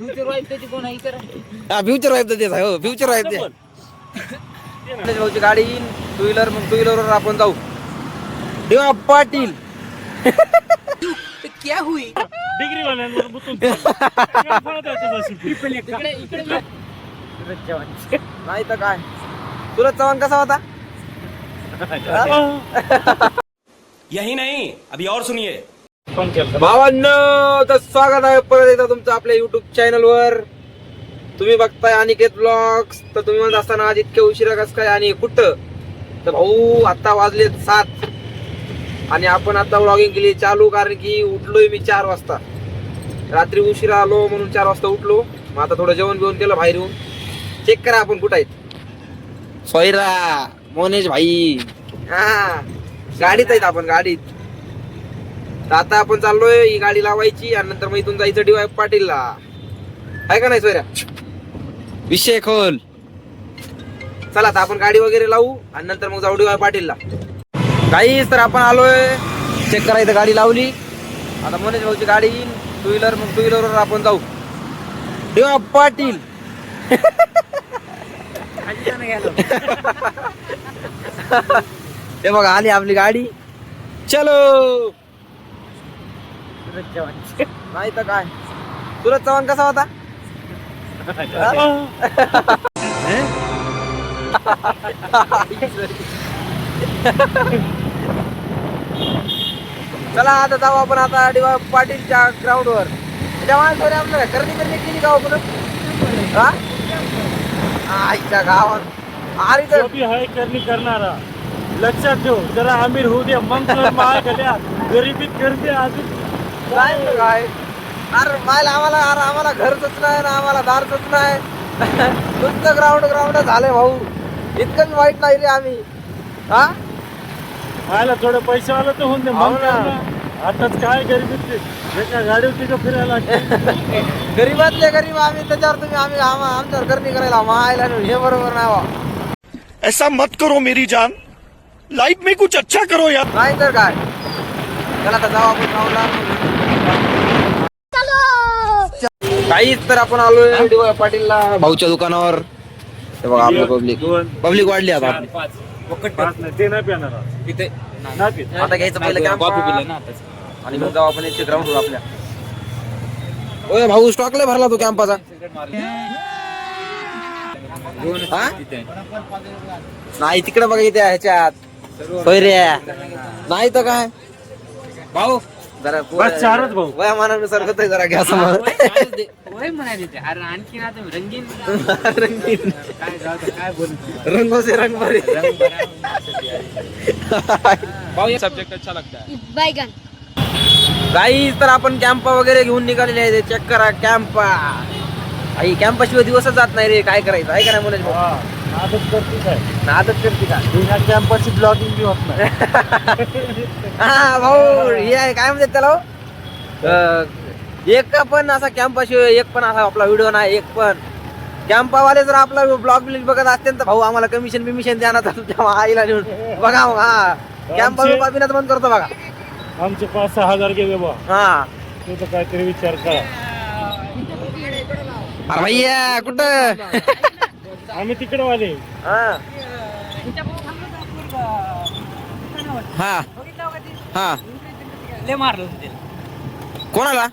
Future wife त्याची कोण आहे? इतर हा फ्युचर वाईफ तेच आहे हो फ्युचर वाईफ ते. मनोज भाऊची गाडी येईन टू व्हीलर मग टू व्हीलरवर आपण जाऊ. देवा पाटील. क्या हुई? डिग्री वाल्यांवर? इकडे इकडे नाही तर काय? सुरज चव्हाण कसा होता? यही नहीं अभी और सुनिए. भावांनो तर स्वागत आहे परत एकदा तुमचं आपल्या युट्यूब चॅनल वर. तुम्ही बघताय अनिकेत ब्लॉग्स तर तुम्ही म्हणत असताना आज इतक्या उशिरा कस काय आणि कुठं? तर भाऊ आता वाजले सात. आणि आपण आता ब्लॉगिंग केली चालू कारण की उठलोय मी चार वाजता. रात्री उशिरा आलो म्हणून चार वाजता उठलो. मग आता थोडं जेवण बिवण केलं बाहेर येऊन चेक करा आपण कुठं आहेत. सोयरा मोनेश भाई. हा गाडीत आहेत आपण गाडीत. तर आता आपण चाललोय ही गाडी लावायची आणि नंतर मग इथून जायचं डीवाय पाटीलला. आहे का नाही सोयऱ्या? विषय खोल. चला आता आपण गाडी वगैरे लावू आणि नंतर मग जाऊ डीवाय पाटीलला. काहीच तर आपण आलोय. चेक करायचं गाडी लावली. आता मनेश भाऊची गाडी येईन टू व्हीलर मग टू व्हीलरवर आपण जाऊ. डीवाय पाटील. हे बघा आली आपली गाडी. चलो. नाही तर काय? सुरज चव्हाण कसा होता? चला आता जाऊ आपण आता डिवा पाटीलच्या ग्राउंड वर तेव्हा आपल्याला करणी करणी केली गाव आपण? हा? आईच्या गावात. अरे जो तर बी आहे करणी करणारा लक्षात ठेव जरा आमिर होऊ दे गल्या गरिबीत करते अजून काय तर काय? अरे मायला आम्हाला अरे आम्हाला घरच नाही ना आम्हाला दारच नाही. नुसतं ग्राउंड ग्राउंड झालंय भाऊ. इतकं बी वाईट नाही रे आम्ही. हा? मायला थोडं पैसे आलं तर होऊन दे हो मग ना. आताच काय गरिबीत एका गाडीवर तिथं फिरायला. गरीबातले गरीब आम्ही त्याच्यावर तुम्ही आम्ही आम- आमच्यावर करणी करायला मायला हे बरोबर नाही बा. ऐसा मत करो मेरी जान। लाइफ में कुछ अच्छा करो यार। नाही तर काय? चला आता जाऊ आपण ग्राउंडला काहीच तर आपण आलोय. DY पाटीलला. भाऊच्या दुकानावर. हे बघा आपलं पब्लिक पब्लिक वाढली आता. आपली ते नाही पिणार. आज. तिथे नाही पित. आता घ्यायचं पहिलं कॅम्प कॉफी पिलं ना आताच आणि मग जाऊ आपण इथे ग्राउंड आपल्या. ओय भाऊ स्टॉक लय भरला तो कॅम्पाचा. हा? नाही तिकडे बघा इथे ह्याच्यात. सोयऱ्या नाही तर काय? भाऊ जरा बस चारच भाऊ. वयामानानुसार होतंय जरा घ्या समोर वय म्हणाले ते अरे आणखी ना तुम्ही रंगीन रंगीन. काय जाऊ दे, काय बोलू रंगो से रंग भरे सब्जेक्ट अच्छा लगता है. बैगन काही तर आपण कॅम्प वगैरे घेऊन निघालेले आहे चेक करा कॅम्प आई कॅम्पाशिवाय दिवसच जात नाही रे. काय करायचं? आहे का नाही मनोज भाऊ? नादच करते काय? नादच करते का? बिना कॅम्पची ब्लॉगिंग बी होत नाही. हा भाऊ हे आहे काय म्हणतात त्याला हो? अं, एक पण असा कॅम्पाशिवाय एक पण असा आपला व्हिडिओ नाही एक पण. कॅम्पावाले जर आपला ब्लॉग बिग बघत असतील तर भाऊ आम्हाला कमिशन बिमिशन द्या ना तेव्हा आईला नेऊन बघा मग हा. कॅम्पा आमचे- बिम्पा बिनाच बंद करतो बघा. आमचे पाच सहा हजार गेले बा हा. तू तर काहीतरी विचार करा. अरे भैया कुठं? आम्ही तिकडे वाले हा. हा. हा. लय मारलं होतं त्याला. कोणाला?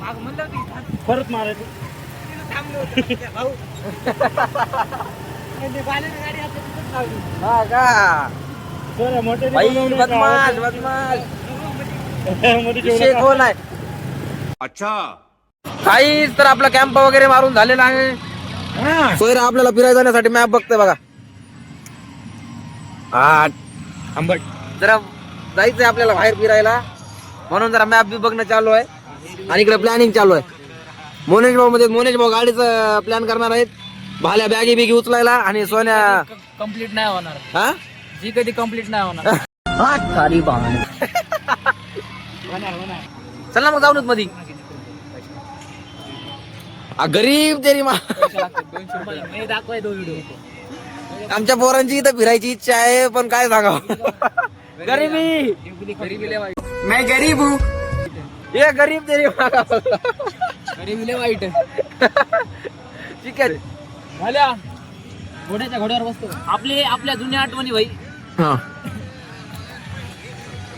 मागं म्हणलं होतं की थांब- परत मारायचं. थांबलो होतो. भाऊ ते बाल्यानं गाडी हातात तिथंच लावली. हा का? सर मोठे बाई बदमाश बदमाश. विषय खोल आहे? अच्छा. काहीच तर आपला कॅम्प वगैरे मारून झालेला आहे. सोयरा आपल्याला फिरायला जाण्यासाठी मॅप बघतोय बघा. हा आंबट जरा जायचंय आपल्याला बाहेर फिरायला. म्हणून जरा मॅप बी बघणं चालू आहे. आणि इकडे प्लॅनिंग चालू आहे. मोनेश भाऊ मध्ये मोनेश भाऊ गाडीचं प्लॅन करणार आहेत. भाल्या बॅगी बिगी उचलायला आणि सोन्या कंप्लीट नाही होणार. हा? जी कधी कंप्लीट नाही होणार. चल ना मग जाऊनच मधी. आ, गरीब तरी मा दाखवाय व्हिडिओ आमच्या पोरांची इथं फिरायची इच्छा आहे पण काय सांगावं? गरीबी. वाईट. मैं गरीब हूँ. ये गरीब तेरी माँ वाईट ठीक आहे. झाल्या. घोड्याच्या घोड्यावर बसतो. आपले आपल्या जुन्या आठवणी भाई. हा.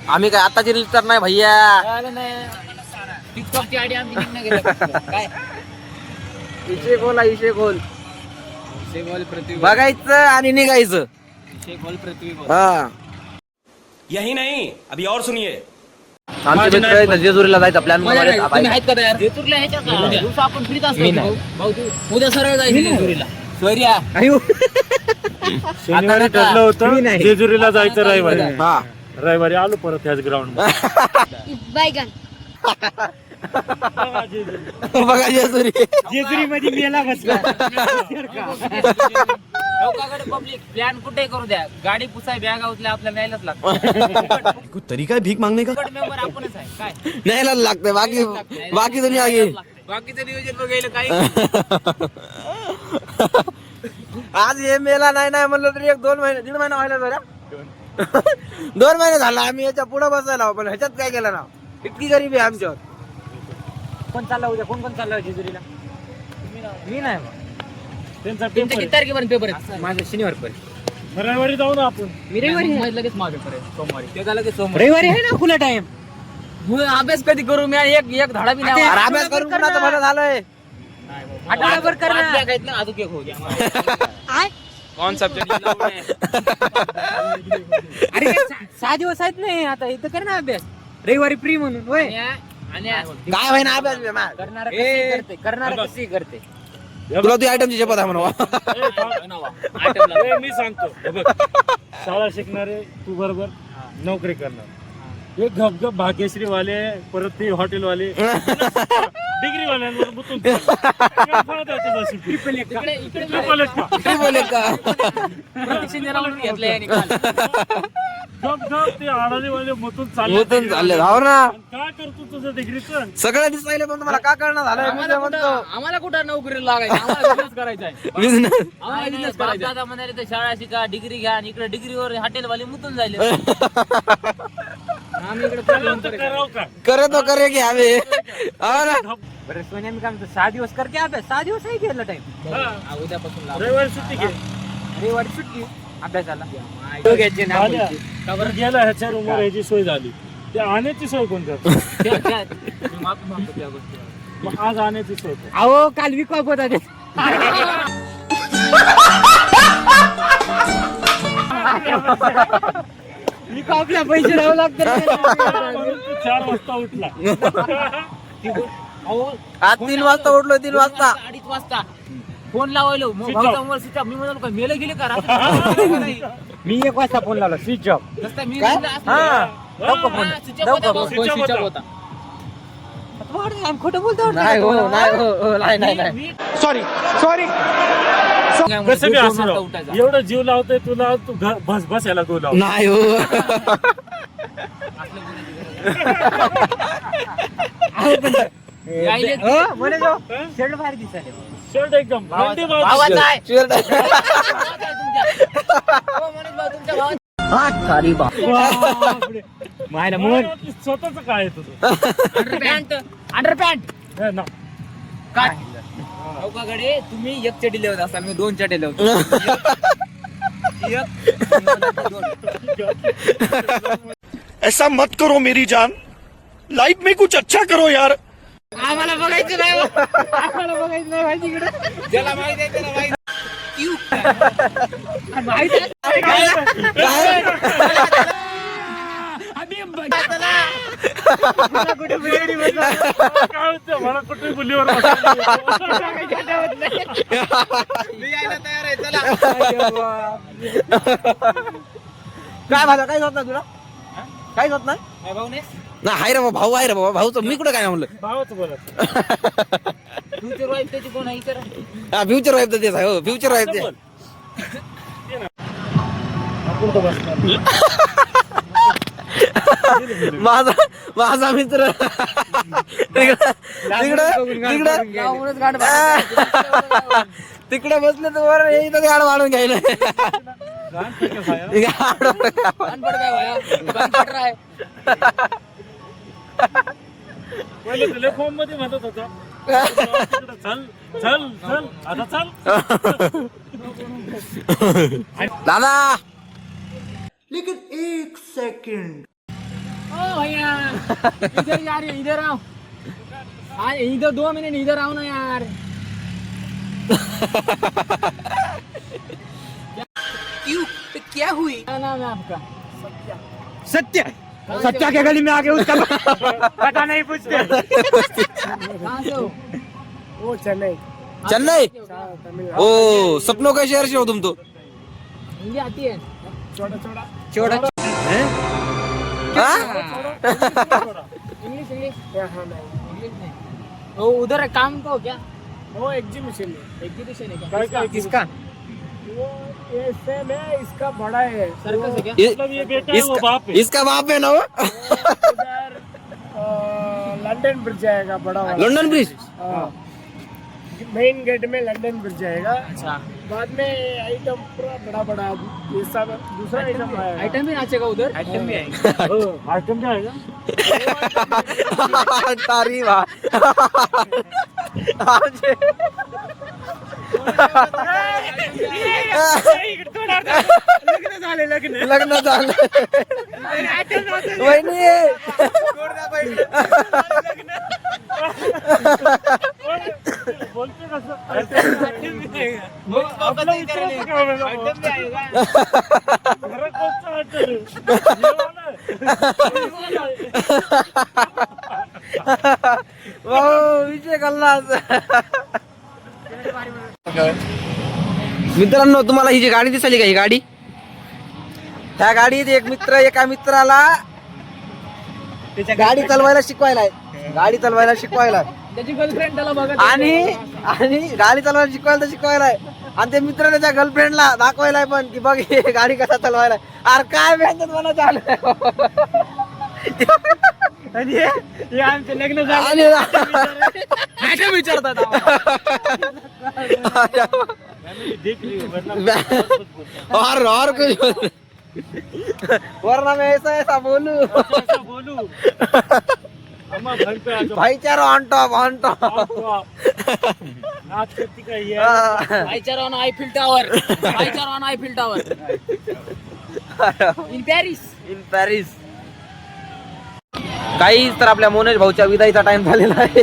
आम्ही काय आताची रील तर नाही भैया. टिकटॉकची आयडी आम्ही गेलं काय? विषय खोल विषय खोल शेगोल पृथ्वी बघायचं आणि निघायचं. शेगोल पृथ्वी हा. यही नहीं अभी और सुनिए। आमचे मित्र आहेत ना, जेजुरीला जायचा प्लॅन आहेत का तयार? जेतूरला ह्याच्या का? दिवसा आपण फ्रीच असतो. भाऊ. भाऊ तू उद्या सरळ जायचं जेजुरीला. सोयऱ्या. शनिवारी ठरलं होतं जेजुरीला जायचं रविवारी. हा. रविवारी आलो परत ह्याच ग्राउंड बैगन बघा जेजुरी. जेजुरी मध्ये मेला बसला. पब्लिक प्लॅन कुठे करू द्या? गाडी पुसाय बॅग उचल्या आपल्याला न्यायलाच लागतं. कुछ तरीका है भीक मांगने का? मेंबर आपणच आहे. काय? न्यायलाच बाकी बाकी दुनिया घे बाकीचं नियोजन बघायला काही. आज हे मेला नाही नाही म्हणलं तरी एक दोन महिने दीड महिना व्हायला जरा दोन. महिने झाला. आम्ही याच्या पुढे बसायला पण ह्याच्यात काय केलं ना? इतकी गरिबी आहे आमच्यावर. कोण चालला उद्या? कोण कोण चालला जेजुरीला? मी नाही. त्यांचा तुमच्या पेपर किती तारखेपर्यंत पेपर आहे? माझं शनिवार पर्यंत आहे. रविवारी जाऊ ना आपण. मी रविवारी लगेच माझा पेपर आहे सोमवारी. ते झालं की सोमवारी. रविवारी आहे ना खुला टाइम मग अभ्यास कधी करू? मी एक एक धडा बी नाही अरे अभ्यास करून कुणाचं भलं झालंय. आठवड्याभर कर ना आहेत ना अजून एक होऊ द्या. कोण सब्जेक्ट अरे सहा दिवस आहेत नाही आता. इथं कर ना अभ्यास. रविवारी फ्री म्हणून होय. आणि काय महिना अभ्यास बे, मा. करणार करते? करणार कशी करते? तुला ती आयटमची शपथ आहे म्हणून. ए, मी सांगतो. हे बघ. शाळा शिकणारे तू बरोबर नोकरी करणार. हे. गपगप भाग्यश्री वाले परत ते हॉटेल वाले डिग्री वाल्यांवर इकडे Triple एक का? ते बोले का? शिंदेला म्हणून घेतलंय यांनी काल. गप गप ते आडाणीवाले मुतून चालले. मुतून चालले. ना. आणि काय करतो तुझं डिग्रीचं सगळं दिसायला पण तुम्हाला का कळणार झालं मी तर म्हणतो आम्हाला कुठं नोकरी लागायची? करायचा दादा म्हणाले तर शाळा शिका डिग्री घ्या आणि इकडे डिग्रीवर हॉटेल वाले मुतून जायले. करे तो करे की आम्ही. हो बरं सोन्या मी काय म्हणतो सहा दिवस करते अभ्यास? सहा दिवस आहे गेला टाइम. उद्यापासून. रविवारी सुट्टी घे. रविवारी सुट्टी? अभ्यासाला? झाल्या. तर गेला ह्याच्या रूमवर ह्याची सोय झाली. ते आण्याची सोय कोण करतो? आज आण्याची सोय कर. अहो काल विकॉप होता ते विकॉपला पैसे लागतात तू चार वाजता उठला. आज तीन वाजता उठलो तीन वाजता. अडीच वाजता. फोन लावायलो मग भाऊचा. मी म्हणालो का मेलं गेले का? मी एक वाजता फोन लावला स्विच ऑफ. मी काय? म्हणलं असं-. हा, switch off होता switch off. आम्ही खोटं बोलतो नाही हो नाही हो हो, नाही नाही सॉरी सॉरी कसं असं राव. उठायचा. एवढं जीव लावतोय तुला तू घ- बस बस याला तू लाव नाही हो हं? शर्ट बाहेर दिसायले. शर्ट एकदम बाजू. आहे. आहे. हो. बापरे. मायला मला वाटलं स्वतःच काय येत तुझं अंडरपॅन्ट अंडरपॅन्ट हे ना. काय चौकाकडे तुम्ही एक चटी लिहत असाल मी दोन चटे लिहतो. ऐसा मत करो मेरी जान। लाइफ में कुछ अच्छा करो यार। आम्हाला बघायचं नाही आम्हाला बघायचं नाही माहिती इकडे ज्याला माहिती आहे त्याला माहिती? काय होतं मला कुठे बुलीवर काय झालं काय होत नाही तुला काय होत नाही ना हाय रे बाबा भाऊ आहे रे बाबा भाऊचं मी कुठं काय म्हणलं भाऊच बोलत फ्युचर वाईफ त्याची कोण आहे हा फ्युचर वाईफ तर तेच आहे हो फ्युचर वाईफ ते आपण तर बसणार. माझा माझा मित्र. तिकडं तिकडं तिकडं तिकडे बसले तर वर इथं गाड वाढून घ्यायला. लहान पिकअप आहे, हा. गाड अनपड काय भाया अनपड राय पहिले टेलिफोनमध्ये म्हणत होता. चल चल चल. आता चल. दादा! ओ भैया इधर यार इधर आओ इधर दो मिनट इधर आओ ना यार क्यों क्या हुई क्या नाम है आपका सत्य सत्या के गली में आके उसका पता नहीं पूछते कहाँ से हो वो चेन्नई चेन्नई ओ सपनों का शहर से हो तुम तो हिंदी आती है छोटा छोटा छोटा? इंग्लिश इंग्लिश इंग्लिश वो उधर काम को क्या? वो एग्जीबिशन है। एग्जीबिशन है क्या? का किसका? है इसका बड़ा है। सर्कस है क्या? मतलब ये बेटा है वो बाप है। इसका बाप है ना वो? लंदन ब्रिज जाएगा बड़ा वाला। लंदन ब्रिज मेन गेट में लंदन ब्रिज जाएगा। अच्छा। बाद में आइटम पूरा बड़ा बड़ा ये सब दूसरा आइटम आएगा आइटम भी नाचेगा उधर? आइटम भी आएगा। आइटम क्या आएगा। तारी लग्न झाले। लग्न लग्न झालं वहिनी कल्ला मित्रांनो तुम्हाला ही जी गाडी दिसली का ही गाडी? त्या गाडीत एक मित्र एका मित्राला गाडी चालवायला शिकवायला आहे. गाडी चालवायला शिकवायला आणि आणि गाडी चालवायला शिकवायला तर शिकवायला आणि ते मित्र त्याच्या गर्लफ्रेंडला दाखवायला पण की बघ हे गाडी कसा चालवायला. अरे काय मेहनत मला चालू आमचं लग्न झालं. विचारतात और और कुछ वरना मैं ऐसा ऐसा बोलू. बोलू. भाईचारा ऑन टॉप ऑन टॉप है भाईचारा ऑन आयफिल टावर भाईचारा on Eiffel tower in Paris in Paris काहीच तर आपल्या मोनेश भाऊच्या विदाईचा टाइम झालेला आहे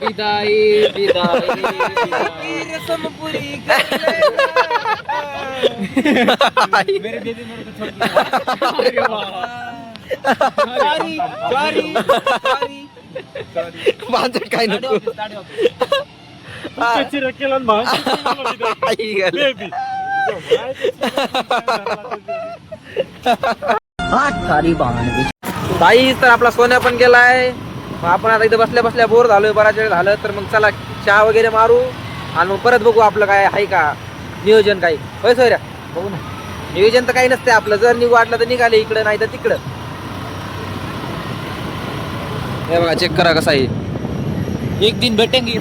विदाई विदाई रसम पुरी मेरे दीदी मेरे को छोड़ दिया सॉरी सॉरी सॉरी माझं काय नको कच्ची रखेल आणि भांडी आई गेलं. बेबी ताई तर आपला सोन्या पण गेलाय. मग आपण आता इथं बसल्या बसल्या बोर झालोय बराच वेळ झालं तर मग चला चहा वगैरे मारू. आणि मग परत बघू आपलं काय आहे का नियोजन काही. होय सोयऱ्या? बघू ना. नियोजन तर काही नसते आपलं. जर निघू वाटलं तर निघाले इकडं नाही तर तिकडं. हे बघा चेक करा कसं आहे. एक दिन बैठेंगे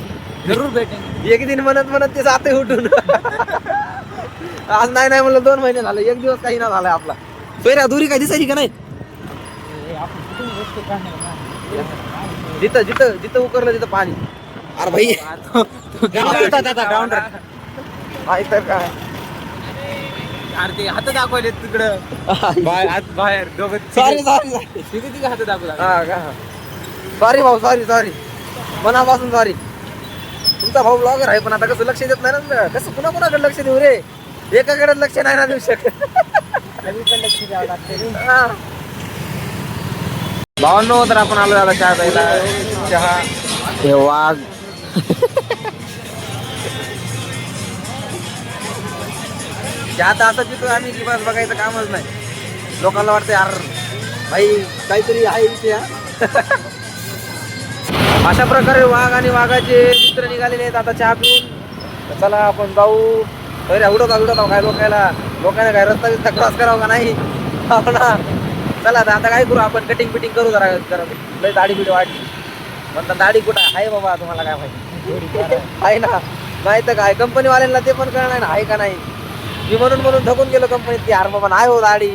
जरूर बैठेंगे एक दिन म्हणत म्हणत ते जाते उठून. आज नाही नाही म्हणलं दोन महिने झाले. एक दिवस काही ना झालाय आपला. सोयऱ्या दुरी काय दिसायची का नाही? जिथं जिथं जिथं उकरलं तिथं पाणी. अरे भाई. काय तर काय? अरे ते हात दाखवले तिकडं. बाहेर बाहेर दोघं सॉरी सॉरी तिघे तिघे हात दाखवला हा का? सॉरी भाऊ सॉरी सॉरी मनापासून सॉरी तुमचा भाऊ ब्लॉगर आहे पण आता कसं लक्ष देत नाही ना कसं कुणा कुणाकडे लक्ष देऊ रे? एकाकडे लक्ष नाही ना देऊ शकत. लक्ष द्यावं लागते हा. भावांनो तर आपण आलो आता चहा प्यायला. चहा. हे वाघ. चहा आता असं पितो आम्ही की बस बघायचं कामच नाही. लोकांना वाटतं यार भाई काहीतरी आहे इथे अशा प्रकारे वाघ आणि वाघाचे मित्र निघालेले आहेत आता चहा पिऊन चला आपण जाऊ. अरे उडवता उडवता काय लोकायला लोकांना काय रस्ता बिस्ता क्रॉस करावं का नाही? हो ना. चला आता काय करू आपण? कटिंग बिटिंग करू जरा जरा. लय दाढी बिडी वाढली. म्हणतात दाढी कुठं? आहे? आहे बाबा तुम्हाला काय माहिती? आहे ना. नाही तर काय? कंपनीवाल्यांना ते पण कळणार ना आहे का नाही? मी म्हणून म्हणून थकून गेलो कंपनीत की यार बाबा नाही हो दाढी.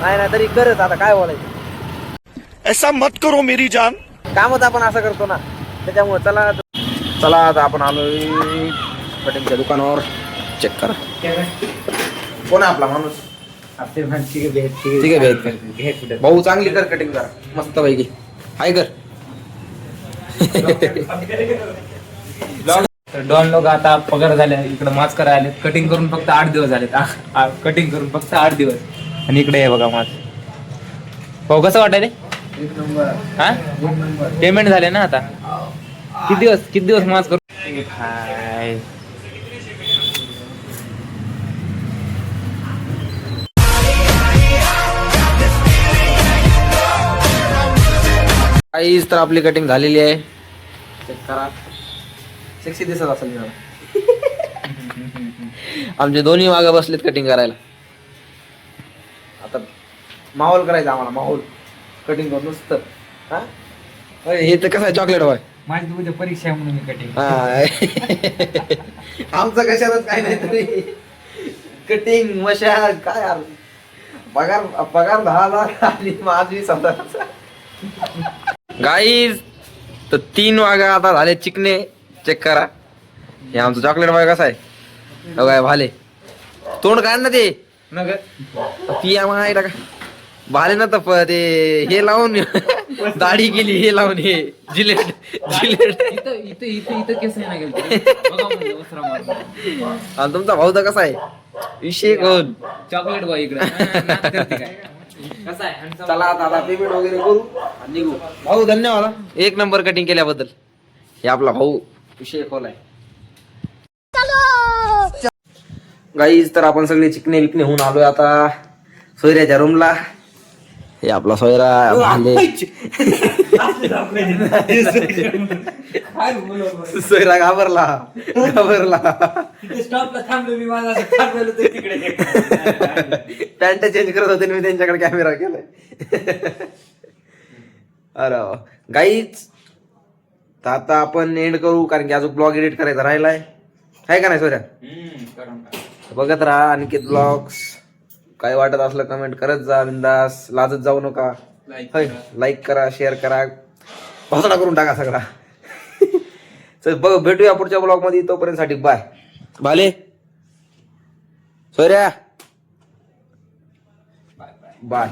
नाही ना तरी करत आता काय बोलायचं. ऐसा मत करो मेरी जान. कामच आपण असं करतो ना त्याच्यामुळे चला. चला आता आपण आलोय कटिंगच्या दुकानावर. चेक करा. कोण आहे आपला माणूस? ठीक आहे भेट भाऊ चांगली कर कटिंग करा. मस्त पैकी. हाय कर. तर डॉन लोक आता पगार झाले इकडे मास्क करायला आले कटिंग करून फक्त आठ दिवस झाले कटिंग करून फक्त आठ दिवस. आणि इकडे आहे बघा माझ भाऊ कसं वाटायले हा? पेमेंट झाले ना आता? किती दिवस किती दिवस मास्क करून हाय. काहीच तर आपली कटिंग झालेली आहे. चेक करा. सेक्सी दिसत असेल. आमचे दोन्ही मागे बसलेत कटिंग करायला. आता माहोल करायचा आम्हाला माहोल. कटिंग करून नुसतं. हा? अरे, हे तर कसं आहे चॉकलेट बाय माझी तुझ्या परीक्षा आहे म्हणून मी कटिंग आमचं कशातच काय नाही तरी. कटिंग मशा काय यार. पगार पगार दहा हजार आणि माझी स्वतःचा. गाईज तर तीन वागा आता झाले चिकने. चेक करा. हे आमचं चॉकलेट बॉय कसा आहे. हो काय भाले. तोंड काय ना ते. नगर. पिया मायला का भाले ना तर प- ते हे लावून दाढी केली हे लावून हे जिलेट जिलेट. इथं इथं इथं इथं केस नाही गेलं बघा म्हणलं वस्त्र मारून. आणि तुमचा भाऊ तर कसा आहे? विषय कोण? चॉकलेट बॉय इकडे. नाच करते काय? कसा आहे? Handsome? चला आता पेमेंट वगैरे करू. निघू. भाऊ धन्यवाद. एक नंबर कटिंग केल्याबद्दल. हे आपला भाऊ. विषय खोल आहे. गाईज तर आपण सगळे चिकने विकणे होऊन आलोय आता सोयऱ्याच्या रूमला हे आपला सोयरा सोयरा घाबरला घाबरला. पॅन्ट चेंज करत होते मी त्यांच्याकडे कॅमेरा केलाय. अरे गाईच तर आता आपण एंड करू कारण की अजून ब्लॉग एडिट करायचा राहिलाय. आहे का नाही सोऱ्या बघत राहा अनिकेत ब्लॉग्स काय वाटत असलं कमेंट करत जा बिंदास. लाजत जाऊ नका. लाईक करा. शेअर करा भाषणा करून टाका सगळा. चल बघ भेटूया पुढच्या ब्लॉगमध्ये. तोपर्यंत साठी बाय भाले सोयऱ्या बाय